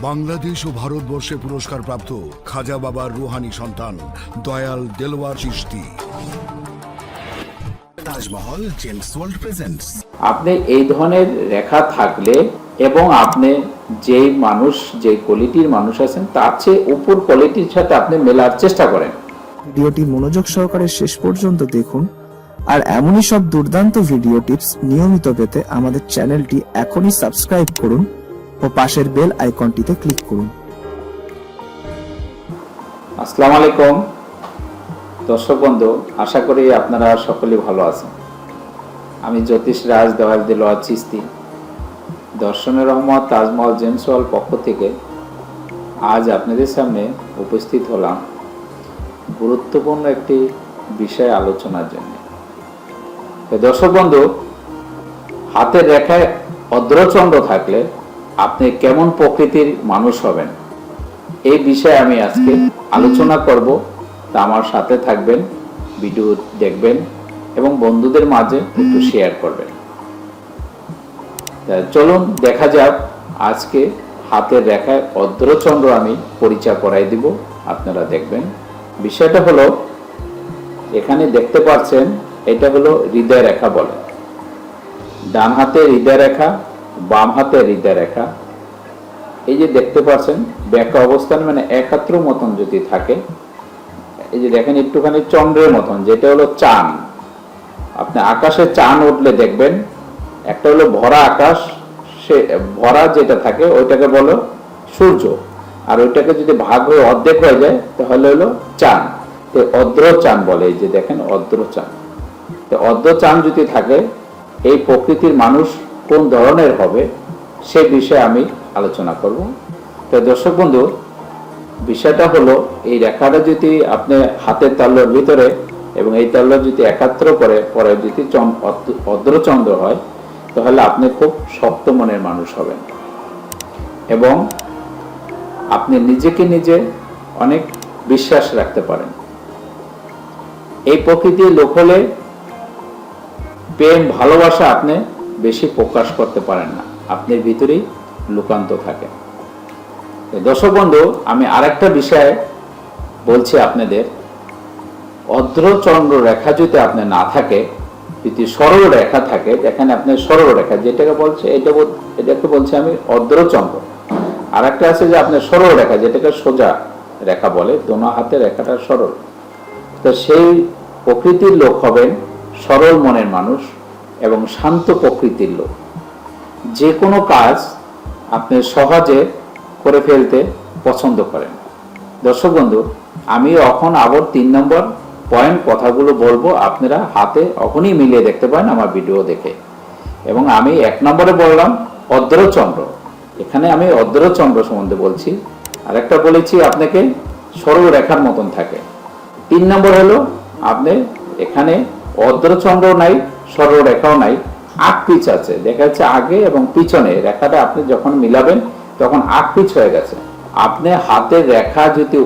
বাংলাদেশ ও ভারতবর্ষে পুরস্কার প্রাপ্ত খাজা বাবার রুহানি সন্তান Dayal Delwar Chishti Tajmahal gems world presents. আপনি এই ধরনের রেখা থাকলে এবং আপনি যেই মানুষ যে কোয়ালিটির মানুষ আছেন তার চেয়ে উপর কোয়ালিটির সাথে আপনি মেলার চেষ্টা করেন। ভিডিওটি মনোযোগ সহকারে শেষ পর্যন্ত দেখুন। আর এমনই সব দুর্দান্ত ভিডিও টিপস নিয়মিত পেতে আমাদের চ্যানেলটি এখনই সাবস্ক্রাইব করুন। ও পাশের বেল আইকনটিতে ক্লিক করুন। আসসালামু আলাইকুম। দর্শক বন্ধু, আশা করি আপনারা সকলেই ভালো আছেন। আমি জ্যোতিষ রাজ দেওয়াল দিলোয়ার চিস্তি। দর্শনের রহমত তাজমহল জেমস হল পক্ষ থেকে আজ আপনাদের সামনে উপস্থিত হলাম গুরুত্বপূর্ণ একটি বিষয় আলোচনার জন্য। দর্শক বন্ধু, হাতের রেখায় অদ্রচন্দ্র থাকলে আপনি কেমন প্রকৃতির মানুষ হবেন? এই বিষয়ে আমি আজকে আলোচনা করব। তা আমার সাথে থাকবেন, ভিডিও দেখবেন এবং বন্ধুদের মাঝে একটু শেয়ার করবেন। চলুন, দেখা যাক আজকে হাতের রেখায় অদ্রচন্দ্র আমি পরিচয় করাই দিব, আপনারা দেখবেন। বিষয়টা হলো, এখানে দেখতে পাচ্ছেন, এটা হলো হৃদয় রেখা বলে। ডান হাতে হৃদয় রেখা বাম হাতে হৃদয় রেখা। এই যে দেখতে পাচ্ছেন ব্যাকা অবস্থান মানে একাত্র মতন যদি থাকে, এই যে দেখেন একটুখানি চন্দ্রের মতন, যেটা হলো চান আপনি আকাশে চান উঠলে দেখবেন, একটা হলো ভরা আকাশ, সে ভরা যেটা থাকে, ওইটাকে বলো সূর্য। আর ওইটাকে যদি ভাগ হয়ে অর্ধেক হয়ে যায়, তাহলে হলো চান তো অদ্র চান বলে, এই যে দেখেন অদ্র চান তো অর্ধ চান যদি থাকে, এই প্রকৃতির মানুষ কোন ধরনের হবে, সে বিষয়ে আমি আলোচনা করব। তো দর্শক বন্ধু, বিষয়টা হলো, এই রেখাটা যদি আপনি হাতের তাল্লোর ভিতরে এবং এই তাল্লোর যদি একাত্র করে, পরে যদি অদ্রচন্দ্র হয়, তাহলে আপনি খুব শক্ত মনের মানুষ হবেন। এবং আপনি নিজেকে নিজে অনেক বিশ্বাস রাখতে পারেন। এই প্রকৃতির লোক হলে প্রেম, ভালোবাসা আপনি বেশি প্রকাশ করতে পারেন না। আপনার ভিতরেই লুকান্ত থাকে দর্শক বন্ধু, আমি আরেকটা বিষয়ে বলছি আপনাদের। অদ্রচন্দ্র রেখা যদি আপনার না থাকে, যদি সরল রেখা থাকে এখানে আপনার সরল রেখা, যেটাকে বলছে, এটা এটাকে বলছি আমি অদ্রচন্দ্র। আর একটা আছে যে আপনার সরল রেখা, যেটাকে সোজা রেখা বলে, দোনো হাতে রেখাটা সরল। তো সেই প্রকৃতির লোক হবেন সরল মনের মানুষ এবং শান্ত প্রকৃতির লোক। যে কোনো কাজ আপনি সহজে করে ফেলতে পছন্দ করেন। দর্শক বন্ধু, আমি এখন আবার তিন নম্বর পয়েন্ট কথাগুলো বলব। আপনারা হাতে এখনই মিলিয়ে দেখতে পারেন আমার ভিডিও দেখে। এবং আমি এক নম্বরে বললাম, অদ্রচন্দ্র। এখানে আমি অদ্রচন্দ্র সম্বন্ধে বলছি। আর একটা বলেছি, আপনাকে সরল রেখার মতন থাকে। তিন নম্বর হলো, আপনি এখানে অদ্রচন্দ্র নাই সরল রেখাও নাই আগ পিচ আছে, দেখা যাচ্ছে আগে এবং পিছনে রেখাটা আপনি যখন মিলাবেন তখন আগ পিচ হয়ে গেছে। আপনি হাতের রেখা যদি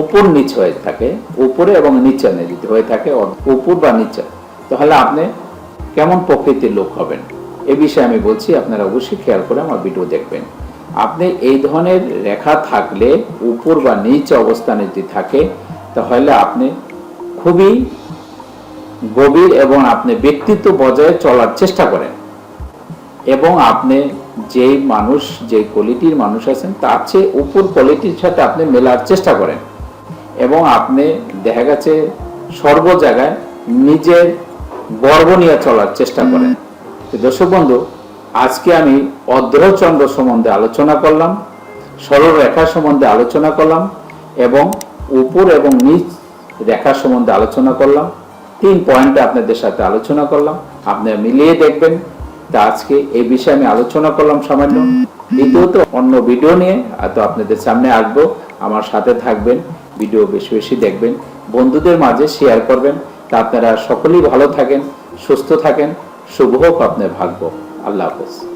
উপর নিচ হয়ে থাকে, উপরে এবং নিচে যদি হয়ে থাকে উপর বা নিচে, তাহলে আপনি কেমন প্রকৃতির লোক হবেন? এ বিষয়ে আমি বলছি, আপনারা অবশ্যই খেয়াল করে আমার ভিডিও দেখবেন। আপনি এই ধরনের রেখা থাকলে, উপর বা নিচ অবস্থানে যদি থাকে, তাহলে আপনি খুবই গভীর এবং আপনি ব্যক্তিত্ব বজায় চলার চেষ্টা করেন। এবং আপনি যেই মানুষ যে কোয়ালিটির মানুষ আছেন তার চেয়ে উপর কোয়ালিটির সাথে আপনি মেলার চেষ্টা করেন। এবং আপনি দেখা গেছে সর্ব জায়গায় নিজের গর্ব নিয়ে চলার চেষ্টা করেন। দর্শক বন্ধু আজকে আমি অদ্রচন্দ্র সম্বন্ধে আলোচনা করলাম সরল রেখা সম্বন্ধে আলোচনা করলাম এবং উপর এবং নিচ রেখা সম্বন্ধে আলোচনা করলাম। তিন পয়েন্টে আপনাদের সাথে আলোচনা করলাম। আপনারা মিলিয়ে দেখবেন। তা আজকে এই বিষয়ে আমি আলোচনা করলাম সামান্য। দ্বিতীয়ত, অন্য ভিডিও নিয়ে। তো আপনাদের সামনে আসব। আমার সাথে থাকবেন। ভিডিও বেশি বেশি দেখবেন। বন্ধুদের মাঝে শেয়ার করবেন। তা আপনারা সকলেই ভালো থাকেন, সুস্থ থাকেন। শুভ হোক আপনার ভাগ্য। আল্লাহ হাফেজ।